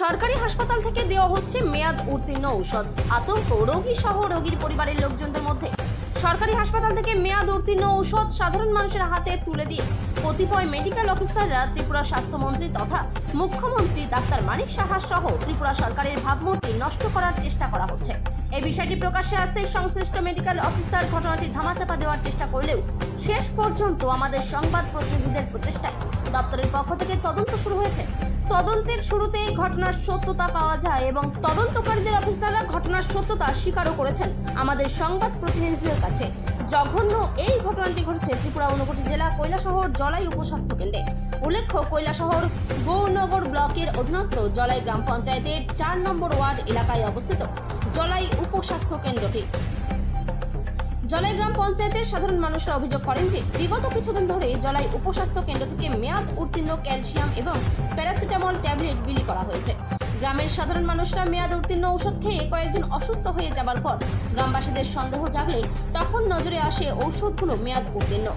সরকারি হাসপাতাল থেকে দেওয়া হচ্ছে মেয়াদ উত্তীর্ণ ঔষধ। আতঙ্ক রোগী সহ রোগীর পরিবারের লোকজনদের মধ্যে। সরকারি হাসপাতাল থেকে মেয়াদ উত্তীর্ণ ঔষধ সাধারণ মানুষের হাতে তুলে দিয়ে কতিপয় মেডিকেল অফিসাররা ত্রিপুরা স্বাস্থ্যমন্ত্রী তথা মুখ্যমন্ত্রী ডাক্তার মানিক সাহা সহ ত্রিপুরা সরকারের ভাবমূর্তি নষ্ট করার চেষ্টা করা হচ্ছে। এই বিষয়টি প্রকাশ্যে আসতে সংশ্লিষ্ট মেডিকেল অফিসার ঘটনাটি ধামাচাপা দেওয়ার চেষ্টা করলেও শেষ পর্যন্ত আমাদের সংবাদ প্রতিনিধিদের প্রচেষ্টায় দপ্তরের পক্ষ থেকে তদন্ত শুরু হয়েছে। তদন্তের শুরুতে এই ঘটনার সত্যতা পাওয়া যায় এবং তদন্তকারীদের অফিসাররা ঘটনার সত্যতা স্বীকারও করেছেন আমাদের সংবাদ প্রতিনিধিদের কাছে। জঘন্য এই ঘটনাটি ঘটেছে ত্রিপুরা ঊনকোটি জেলা কৈলাসহর জলাই উপস্বাস্থ্য কেন্দ্রে। উল্লেখ্য, কৈলাসহর গৌরনগর ব্লকের অধীনস্থ জলাই গ্রাম পঞ্চায়েতের চার নম্বর ওয়ার্ড এলাকায় অবস্থিত জলাই উপস্বাস্থ্য কেন্দ্রটি। জলাই গ্রাম পঞ্চায়েতের সাধারণ মানুষরা অভিযোগ করেন যে বিগত কিছুদিন ধরে জলাই উপস্বাস্থ্য কেন্দ্র থেকে মেয়াদ উত্তীর্ণ ক্যালসিয়াম এবং প্যারাসিটামল ট্যাবলেট বিলি করা হয়েছে। গ্রামের সাধারণ মানুষরা মেয়াদ উত্তীর্ণ ওষুধ খেয়ে কয়েকজন অসুস্থ হয়ে যাবার পর গ্রামবাসীদের সন্দেহ জাগলে তখন নজরে আসে ঔষধগুলো মেয়াদ উত্তীর্ণ।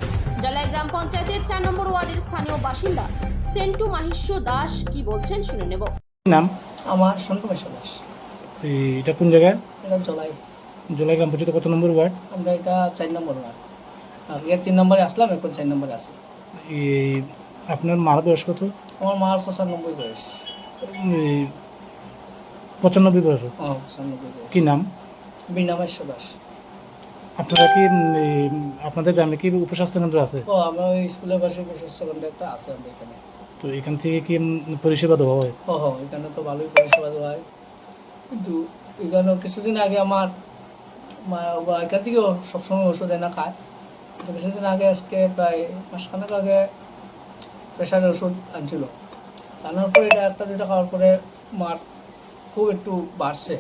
জলাই গ্রাম পঞ্চায়েতের চার নম্বর ওয়ার্ডের স্থানীয় বাসিন্দা সেন্টু মাহিষ্য দাস কি বলছেন শুনে নেব। নাম? আমার সন্টু দাস এটা কোন জায়গায়? জলাই। জোলাই গ্রাম পঞ্চায়েত কত নম্বর ওয়ার্ড? আমরা এটা চার নম্বর ওয়ার্ড। আগে তিন নম্বরে আসলাম এখন চার নম্বরে আসি এই আপনার মার বয়স কত? আমার মার পঁচানব্বই বয়স। পঁচানব্বই বয়স পঁচানব্বই কি নাম? বিনামেশ্ব দাস। আপনারা কি আপনাদের গ্রামে কি উপস্বাস্থ্য কেন্দ্র আছে? ও আমরা ওই স্কুলের পাশে প্রশস্ত কেন্দ্র একটা আছে আমাদের এখানে। তো এখান থেকে কি পরিষেবা দেওয়া হয়? ও এখানে তো ভালোই পরিষেবা দেওয়া হয়। কিন্তু এখানে কিছুদিন আগে আমার এখান থেকেও সবসময় ওষুধ এনে খায়। কিন্তু কিছুদিন আগে আজকে প্রায় মাসখানেক আগে প্রেশারের ওষুধ আনছিল। আনার পরে এটা একটা দুটা খাওয়ার পরে মার খুব একটু বাড়ছে।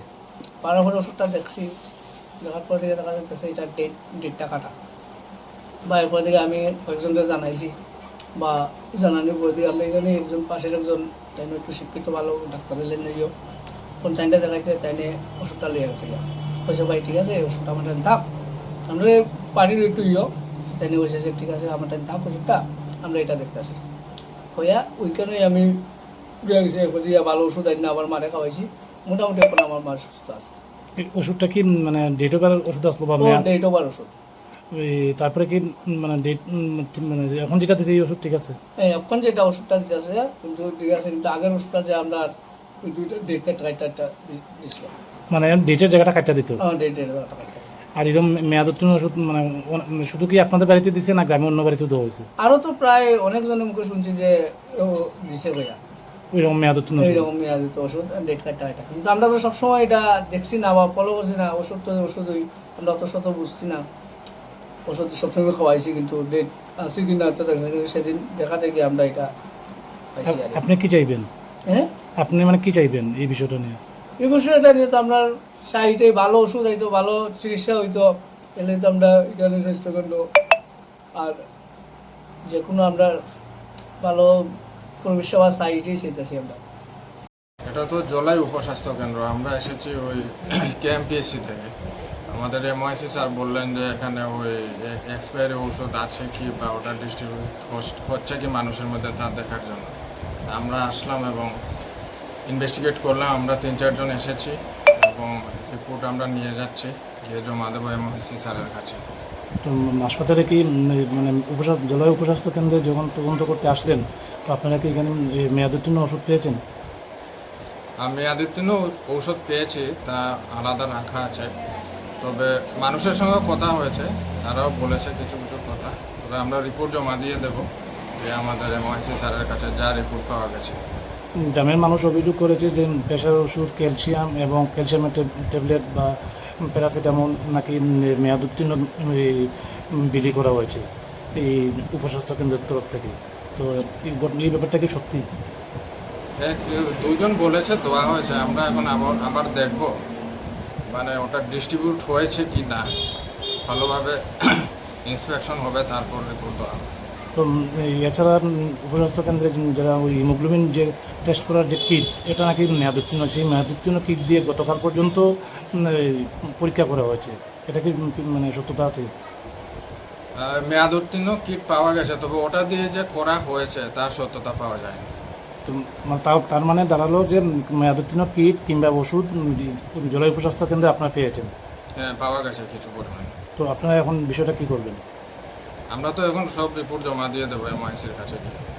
বাড়ার পরে ওষুধটা দেখছি, দেখার পর থেকে দেখা যাচ্ছে এটা ডেট, ডেটটা কাটা। বা এরপর থেকে আমি কয়েকজনকে জানাইছি, বা জানানোর পর দিয়ে আমরা এখানে একজন পাশের একজন, তাই একটু শিক্ষিত ভালো, ডাক্তারের নিয়েও। কোন টাইমটা দেখাইতে তাই ওষুধটা লিয়ে গেছে কইছে ভাই ঠিক আছে? ওষুধটা আমার দাম আমরা বাড়ির একটু ইয়ে তাই নিয়ে বলছে যে ঠিক আছে? আমার দাম ওষুধটা আমরা এটা দেখতে দেখতেছি। হইয়া ওইখানেই আমি দিয়ে ভালো ওষুধ আনি আবার মারে খাওয়াইছি। মোটামুটি এখন আমার মার সুস্থ আছে। এই ওষুধটা কি মানে ডেট ওভার ওষুধ আসলো বা ডেট ওভার ওষুধ। তারপরে কি মানে ডেট মানে এখন যেটা দিচ্ছে এই ওষুধ ঠিক আছে? এই এখন যেটা ওষুধটা দিতে আছে কিন্তু ঠিক আছে কিন্তু আগের ওষুধটা যে আমরা ওই দুইটা ডেটটা ট্রাইটারটা দিছিলাম। মানে ডেটের জায়গাটা কাটটা দিত। আর এরকম মেয়াদ উত্তীর্ণ ওষুধ মানে শুধু কি আপনাদের বাড়িতে দিছে না গ্রামে অন্য বাড়িতে দেওয়া হয়েছে? আরও তো প্রায় অনেকজনের মুখে শুনছি যে দিছে ভাইয়া ওইরকম মেয়াদ উত্তীর্ণ ওষুধ এইরকম মেয়াদিত ওষুধ ডেট কার্ডটা এটা কিন্তু আমরা তো সবসময় এটা দেখছি না বা ফলো করছি না। ওষুধ তো ওষুধই আমরা অত শত বুঝছি না। ওষুধ সবসময় খাওয়াইছি কিন্তু ডেট আছে কি না তো দেখছি কিন্তু সেদিন দেখাতে গিয়ে আমরা এটা। আপনি কি চাইবেন? হ্যাঁ? আপনি মানে কি চাইবেন এই বিষয়টা নিয়ে? এই বিষয়টা নিয়ে তো আমরা সাইডে ভালো ওষুধ হইতো, ভালো চিকিৎসা হইতো, এলে তো আমরা এখানে স্বাস্থ্যকেন্দ্র আর যে কোনো আমরা ভালো পরিষেবা সাইডেই চাইতেছি আমরা। এটা তো জলাই উপস্বাস্থ্য কেন্দ্র, আমরা এসেছি ওই কেএমপিএসসি থেকে আমাদের এমআইসি স্যার বললেন যে এখানে ওই এক্সপায়ারি ওষুধ আছে কি বা ওটা ডিস্ট্রিবিউট হচ্ছে কি মানুষের মধ্যে তা দেখার জন্য। আমরা আসলাম এবং ইনভেস্টিগেট করলাম আমরা তিন চারজন এসেছি এবং রিপোর্ট আমরা নিয়ে যাচ্ছি গিয়ে জমা দেবো এমআইসি স্যারের কাছে। তো হাসপাতালে কি মানে উপস্বাস্থ্য জলবায়ু উপস্বাস্থ্য কেন্দ্রে যখন তদন্ত করতে আসলেন তো আপনারা কি এখানে উম, এই মেয়াদ উত্তীর্ণ ওষুধ পেয়েছেন? আমি আদিত্যন ঔষধ পেয়েছি তা আলাদা রাখা আছে। তবে মানুষের সঙ্গে কথা হয়েছে তারাও বলেছে কিছু কিছু কথা। তবে আমরা রিপোর্ট জমা দিয়ে দেবো যে আমাদের এমআইসি স্যারের কাছে যা রিপোর্ট পাওয়া গেছে। গ্রামের মানুষ অভিযোগ করেছে যে প্রেশার ওষুধ, ক্যালসিয়াম এবং ক্যালসিয়ামের ট্যাবলেট বা প্যারাসিটামল নাকি মেয়াদ উত্তীর্ণ বিলি করা হয়েছে এই উপস্বাস্থ্য কেন্দ্রের তরফ থেকে। তো এই ব্যাপারটা কি সত্যি? দুজন বলেছে, দেওয়া হয়েছে। আমরা এখন আবার আবার দেখব। মানে ওটা ডিস্ট্রিবিউট হয়েছে কি না, ভালোভাবে ইন্সপেকশন হবে, তারপর রিপোর্ট দেওয়া হবে। তো এছাড়া উপস্বাস্থ্য কেন্দ্রে যারা ওই হিমোগ্লোবিন যে টেস্ট করার যে কিট এটা নাকি মেয়াদোত্তীর্ণ সেই মেয়াদোত্তীর্ণ কিট দিয়ে গতকাল পর্যন্ত পরীক্ষা করা হয়েছে। এটা কি মানে সত্যতা আছে? মেয়াদোত্তীর্ণ কিট পাওয়া গেছে তবে ওটা দিয়ে যে করা হয়েছে তার সত্যতা পাওয়া যায়নি। মানে তার মানে দাঁড়াল যে মেয়াদোত্তীর্ণ কিট কিংবা ওষুধ জলবায়ু উপস্বাস্থ্য কেন্দ্রে আপনারা পেয়েছেন। হ্যাঁ পাওয়া গেছে কিছু পরিমাণে। তো আপনারা এখন বিষয়টা কি করবেন? আমরা তো এখন সব রিপোর্ট জমা দিয়ে দেবো এমআইসির কাছে গিয়ে।